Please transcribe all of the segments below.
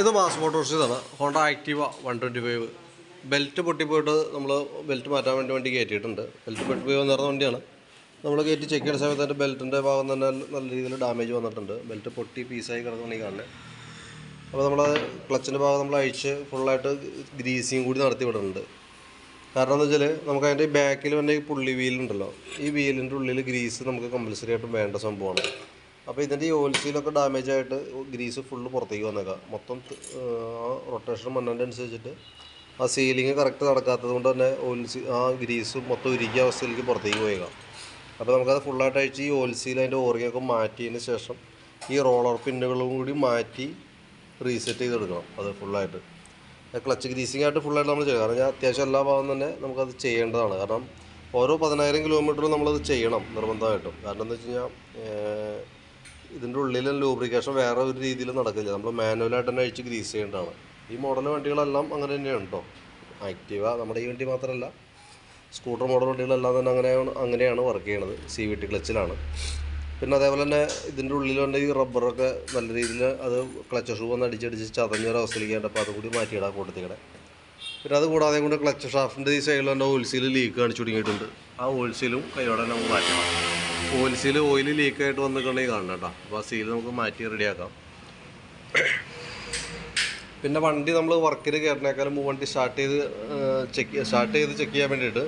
ഇത് mass motors Honda Activa one twenty five. Belt പൊട്ടിപ്പോയിട്ട് നമ്മൾ belt മാറ്റാൻ വേണ്ടി വണ്ടി കയറ്റിയിട്ടുണ്ട്. ബെൽറ്റ് പൊട്ടിപ്പോയി വന്നിരുന്ന വണ്ടിയാണ്. നമ്മൾ കയറ്റി ചെക്ക് ചെയ്യുന്ന സമയത്ത് അതിന്റെ ബെൽറ്റിന്റെ ഭാഗം തന്നെ നല്ല രീതിയിൽ ഡാമേജ് വന്നിട്ടുണ്ട്. ബെൽറ്റ് പൊട്ടി പീസായി കിടക്കുന്ന ഈ കാണുന്നത് അപ്പോൾ നമ്മൾ ക്ലച്ചിന്റെ ഭാഗം നമ്മൾ അഴിച്ച് ഫുള്ളായിട്ട് ഗ്രീസിങ് കൂടി നടത്തി വിടുന്നുണ്ട്. കാരണം എന്താ വെച്ചാൽ നമുക്ക് അതിന്റെ ബാക്കിൽ വന്ന പുള്ളി വീലുണ്ടല്ലോ. ഈ വീലിന്റെ ഉള്ളിൽ ഗ്രീസ് നമുക്ക് കമ്പൽസറി ആയിട്ടും വേണ്ട സംഭവമാണ്. അപ്പോൾ ഇതിന്റെ ഈ ഓയിൽസീലൊക്കെ ഡാമേജ് ആയിട്ട് ഗ്രീസ് ഫുള്ള് പുറത്തേക്ക് വന്നേക്കാം. മൊത്തം റൊട്ടേഷൻ മണ്ണന്റെ അനുസരിച്ചിട്ട് ആ സീലിംഗ് കറക്റ്റ് നടക്കാത്തത് കൊണ്ട് തന്നെ ഓയിൽ സീ ആ ഗ്രീസ് മൊത്തം ഉരുക്കിയ അവസ്ഥയിലേക്ക് പുറത്തേക്ക് പോയേക്കാം. അപ്പോൾ നമുക്കത് ഫുള്ളായിട്ട് അഴിച്ച് ഈ ഓയിൽ സീൽ അതിന്റെ ഓറിയൊക്കെ മാറ്റിയതിന് ശേഷം ഈ റോളർ പിന്നുകളും കൂടി മാറ്റി റീസെറ്റ് ചെയ്തെടുക്കണം അത് ഫുള്ളായിട്ട് ക്ലച്ച് ഗ്രീസിംഗ് ആയിട്ട് ഫുള്ളായിട്ട് നമ്മൾ ചെയ്യണം. കാരണം അത്യാവശ്യം എല്ലാ ഭാഗം തന്നെ നമുക്കത് ചെയ്യേണ്ടതാണ്. കാരണം ഓരോ പതിനായിരം കിലോമീറ്ററും നമ്മളത് ചെയ്യണം നിർബന്ധമായിട്ടും. കാരണം എന്താ വെച്ച് കഴിഞ്ഞാൽ ഇതിന്റെ ഉള്ളിൽ ലൂബ്രിക്കേഷൻ വേറെ ഒരു രീതിയിൽ നടക്കില്ല നമ്മൾ മാനുവലായിട്ട് തന്നെ അഴിച്ച് ഗ്രീസ് ചെയ്യേണ്ടതാണ്. ഈ മോഡൽ വണ്ടികളെല്ലാം അങ്ങനെ തന്നെയാണ് കേട്ടോ ആക്റ്റീവ നമ്മുടെ ഈ വണ്ടി മാത്രമല്ല സ്കൂട്ടർ മോഡൽ വണ്ടികളെല്ലാം തന്നെ അങ്ങനെയാണ് അങ്ങനെയാണ് വർക്ക് ചെയ്യണത് സി വി ടി ക്ലച്ചിലാണ് പിന്നെ അതേപോലെ തന്നെ ഇതിന്റെ വന്ന ഈ റബ്ബറൊക്കെ നല്ല രീതിയിൽ അത് ക്ലച്ച് ഷൂ ഒന്ന് അടിച്ചടിച്ച് ചതഞ്ഞൊരു അവസ്ഥയിലേക്ക് അപ്പോൾ അതുകൂടി മാറ്റിയിടാം കൂട്ടത്തിക്കടെ പിന്നെ അത് കൂടാതെ കൊണ്ട് ക്ലച്ച് ഷാഫ്റ്റിന്റെ ഈ സൈഡിൽ തന്നെ ഓയിൽസീൽ ലീക്ക് കാണിച്ചു തുടങ്ങിയിട്ടുണ്ട്. ആ ഓയിൽസീലും കൈയോടെ നമുക്ക് മാറ്റണം. ഓയിൽസീൽ ഓയിൽ ലീക്കായിട്ട് വന്നിട്ടുണ്ടെങ്കിൽ കാണണം കേട്ടോ. അപ്പോൾ ആ സീൽ നമുക്ക് മാറ്റി റെഡിയാക്കാം. പിന്നെ വണ്ടി നമ്മൾ വർക്കിൽ കയറിനേക്കാളും വണ്ടി സ്റ്റാർട്ട് ചെയ്ത് ചെക്ക് സ്റ്റാർട്ട് ചെയ്ത് ചെക്ക് ചെയ്യാൻ വേണ്ടിയിട്ട്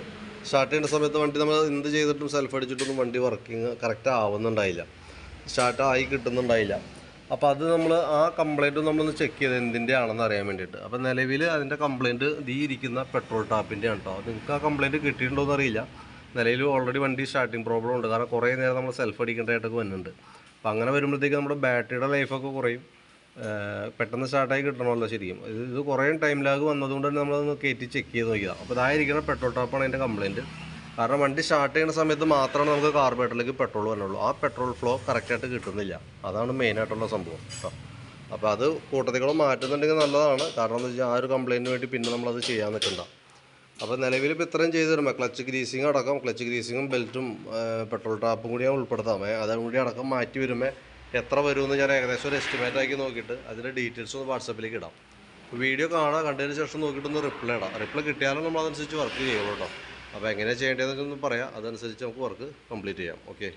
സ്റ്റാർട്ട് ചെയ്യുന്ന സമയത്ത് വണ്ടി നമ്മൾ എന്ത് ചെയ്തിട്ടും സെൽഫ് അടിച്ചിട്ടൊന്നും വണ്ടി വർക്കിംഗ് കറക്റ്റ് ആവുന്നുണ്ടായില്ല. സ്റ്റാർട്ട് ആയി കിട്ടുന്നുണ്ടായില്ല. അപ്പോൾ അത് നമ്മൾ ആ കംപ്ലൈന്റ് നമ്മളൊന്ന് ചെക്ക് ചെയ്ത് എന്തിന്റെ ആണെന്ന് അറിയാൻ വേണ്ടിയിട്ട്. അപ്പോൾ നിലവിൽ അതിന്റെ കംപ്ലൈന്റ് ഈ ഇരിക്കുന്ന പെട്രോൾ ടാപ്പിന്റെ ആണ് കേട്ടോ നിങ്ങൾക്ക് ആ കംപ്ലൈന്റ് കിട്ടിയിട്ടുണ്ടോ എന്ന് നിലവിൽ ഓൾറെഡി വണ്ടി സ്റ്റാർട്ടിങ് പ്രോബ്ലം ഉണ്ട്. കാരണം കുറേ നേരം നമ്മൾ സെൽഫ് അടിക്കേണ്ടതായിട്ടൊക്കെ വരുന്നുണ്ട് അപ്പോൾ അങ്ങനെ വരുമ്പോഴത്തേക്ക് നമ്മുടെ ബാറ്ററിയുടെ ലൈഫൊക്കെ കുറയും. പെട്ടെന്ന് സ്റ്റാർട്ടായി കിട്ടണമല്ലോ ശരിക്കും. ഇത് ഇത് കുറേ ടൈം ലാഗ് വന്നതുകൊണ്ട് തന്നെ നമ്മളൊന്ന് കയറ്റി ചെക്ക് ചെയ്ത് നോക്കിയതാണ് അപ്പോൾ ഇതായിരിക്കണം പെട്രോൾ ടാപ്പാണ് അതിന്റെ കംപ്ലയിന്റ് കാരണം വണ്ടി സ്റ്റാർട്ട് ചെയ്യുന്ന സമയത്ത് മാത്രമാണ് നമുക്ക് കാർബേറ്ററിലേക്ക് പെട്രോൾ വരുന്നുള്ളൂ ആ പെട്രോൾ ഫ്ലോ കറക്റ്റായിട്ട് കിട്ടുന്നില്ല. അതാണ് മെയിനായിട്ടുള്ള സംഭവം. കേട്ടോ അപ്പോൾ അത് കൂട്ടത്തിക്കൂടെ മാറ്റുന്നുണ്ടെങ്കിൽ നല്ലതാണ്. കാരണം എന്താ വെച്ചാൽ ആ ഒരു കംപ്ലയിന്റിന് വേണ്ടി പിന്നെ നമ്മളത് ചെയ്യാൻ നിൽക്കണ്ട. അപ്പോൾ നിലവിൽ ഇപ്പോൾ ഇത്രയും തരുമ്പോൾ ക്ലച്ച് ഗ്രീസിങ് അടക്കം ക്ലച്ച് ഗ്രീസിങ്ങും ബെൽറ്റും പെട്രോൾ ടാപ്പും കൂടി ഞാൻ ഉൾപ്പെടുത്താം. ഏ, അതും കൂടി അടക്കം മാറ്റി വരുമ്പോൾ എത്ര വരുമെന്ന് ഞാൻ ഏകദേശം ഒരു എസ്റ്റിമേറ്റ് ആക്കി നോക്കിയിട്ട് അതിന്റെ ഡീറ്റെയിൽസ് ഒന്ന് വാട്സപ്പിലേക്ക് ഇടാം. വീഡിയോ കാണാൻ കണ്ടതിന് ശേഷം നോക്കിയിട്ട് ഒന്ന് റിപ്ലൈ ഇടാം. റിപ്ലൈ കിട്ടിയാലും നമ്മൾ അതനുസരിച്ച് വർക്ക് ചെയ്യുള്ളൂ കേട്ടോ അപ്പോൾ എങ്ങനെയാണ് ചെയ്യേണ്ടതെന്നൊക്കെ ഒന്ന് പറയാം. അതനുസരിച്ച് നമുക്ക് വർക്ക് കംപ്ലീറ്റ് ചെയ്യാം. ഓക്കെ